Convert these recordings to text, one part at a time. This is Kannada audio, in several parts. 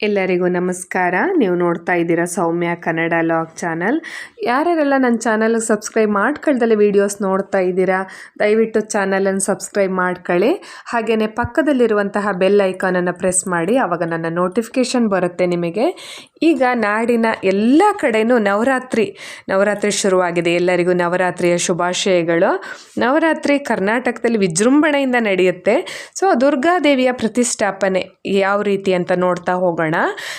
ಎಲ್ಲರಿಗೂ ನಮಸ್ಕಾರ. ನೀವು ನೋಡ್ತಾ ಇದ್ದೀರಾ ಸೌಮ್ಯ ಕನ್ನಡ ಲಾಗ್ ಚಾನಲ್. ಯಾರ್ಯಾರೆಲ್ಲ ನನ್ನ ಚಾನಲ್ಗೆ ಸಬ್ಸ್ಕ್ರೈಬ್ ಮಾಡ್ಕೊಳ್ದಲ್ಲೇ ವೀಡಿಯೋಸ್ ನೋಡ್ತಾ ಇದ್ದೀರಾ, ದಯವಿಟ್ಟು ಚಾನಲನ್ನು ಸಬ್ಸ್ಕ್ರೈಬ್ ಮಾಡ್ಕೊಳ್ಳಿ. ಹಾಗೆಯೇ ಪಕ್ಕದಲ್ಲಿರುವಂತಹ ಬೆಲ್ ಐಕಾನನ್ನು ಪ್ರೆಸ್ ಮಾಡಿ ಆವಾಗ ನನ್ನ ನೋಟಿಫಿಕೇಷನ್ ಬರುತ್ತೆ ನಿಮಗೆ. ಈಗ ನಾಡಿನ ಎಲ್ಲ ಕಡೆಯೂ ನವರಾತ್ರಿ ನವರಾತ್ರಿ ಶುರುವಾಗಿದೆ. ಎಲ್ಲರಿಗೂ ನವರಾತ್ರಿಯ ಶುಭಾಶಯಗಳು. ನವರಾತ್ರಿ ಕರ್ನಾಟಕದಲ್ಲಿ ವಿಜೃಂಭಣೆಯಿಂದ ನಡೆಯುತ್ತೆ. ಸೊ, ದುರ್ಗಾದೇವಿಯ ಪ್ರತಿಷ್ಠಾಪನೆ ಯಾವ ರೀತಿ ಅಂತ ನೋಡ್ತಾ ಹೋಗೋಣ.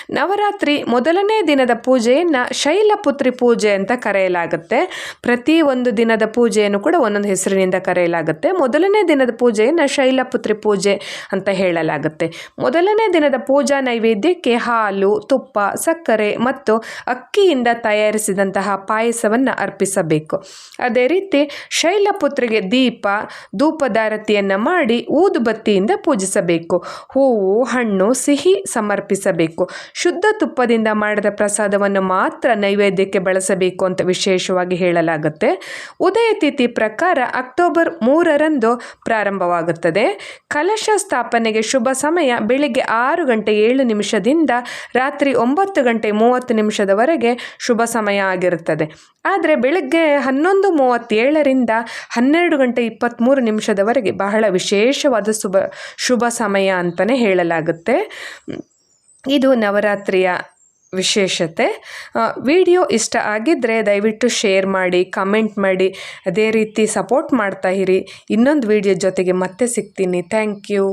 ನವರಾತ್ರಿ ಮೊದಲನೇ ದಿನದ ಪೂಜೆಯನ್ನು ಶೈಲಪುತ್ರಿ ಪೂಜೆ ಅಂತ ಕರೆಯಲಾಗುತ್ತೆ. ಪ್ರತಿ ಒಂದು ದಿನದ ಪೂಜೆಯನ್ನು ಕೂಡ ಒಂದೊಂದು ಹೆಸರಿನಿಂದ ಕರೆಯಲಾಗುತ್ತೆ. ಮೊದಲನೇ ದಿನದ ಪೂಜೆಯನ್ನು ಶೈಲಪುತ್ರಿ ಪೂಜೆ ಅಂತ ಹೇಳಲಾಗುತ್ತೆ. ಮೊದಲನೇ ದಿನದ ಪೂಜಾ ನೈವೇದ್ಯಕ್ಕೆ ಹಾಲು, ತುಪ್ಪ, ಸಕ್ಕರೆ ಮತ್ತು ಅಕ್ಕಿಯಿಂದ ತಯಾರಿಸಿದಂತಹ ಪಾಯಸವನ್ನು ಅರ್ಪಿಸಬೇಕು. ಅದೇ ರೀತಿ ಶೈಲಪುತ್ರಿಗೆ ದೀಪ ಧೂಪದಾರತಿಯನ್ನು ಮಾಡಿ ಊದುಬತ್ತಿಯಿಂದ ಪೂಜಿಸಬೇಕು. ಹೂವು, ಹಣ್ಣು, ಸಿಹಿ ಸಮರ್ಪಿಸಬೇಕು. ಶುದ್ಧ ತುಪ್ಪದಿಂದ ಮಾಡಿದ ಪ್ರಸಾದವನ್ನು ಮಾತ್ರ ನೈವೇದ್ಯಕ್ಕೆ ಬಳಸಬೇಕು ಅಂತ ವಿಶೇಷವಾಗಿ ಹೇಳಲಾಗುತ್ತೆ. ಉದಯ ತಿಥಿ ಪ್ರಕಾರ ಅಕ್ಟೋಬರ್ ಮೂರರಂದು ಪ್ರಾರಂಭವಾಗುತ್ತದೆ. ಕಲಶ ಸ್ಥಾಪನೆಗೆ ಶುಭ ಸಮಯ ಬೆಳಿಗ್ಗೆ ಆರು ಗಂಟೆ ಏಳು ನಿಮಿಷದಿಂದ ರಾತ್ರಿ ಒಂಬತ್ತು ಗಂಟೆ ಮೂವತ್ತು ನಿಮಿಷದವರೆಗೆ ಶುಭ ಸಮಯ ಆಗಿರುತ್ತದೆ. ಆದರೆ ಬೆಳಗ್ಗೆ ಹನ್ನೊಂದು ಮೂವತ್ತೇಳರಿಂದ ಹನ್ನೆರಡು ಗಂಟೆ ಇಪ್ಪತ್ತ್ಮೂರು ನಿಮಿಷದವರೆಗೆ ಬಹಳ ವಿಶೇಷವಾದ ಶುಭ ಶುಭ ಸಮಯ ಅಂತಲೇ ಹೇಳಲಾಗುತ್ತೆ. ಇದು ನವರಾತ್ರಿಯ ವಿಶೇಷತೆ. ವಿಡಿಯೋ ಇಷ್ಟ ಆಗಿದ್ದರೆ ದಯವಿಟ್ಟು ಶೇರ್ ಮಾಡಿ, ಕಮೆಂಟ್ ಮಾಡಿ, ಅದೇ ರೀತಿ ಸಪೋರ್ಟ್ ಮಾಡ್ತಾ ಇರಿ. ಇನ್ನೊಂದು ವಿಡಿಯೋ ಜೊತೆಗೆ ಮತ್ತೆ ಸಿಗ್ತೀನಿ. Thank you.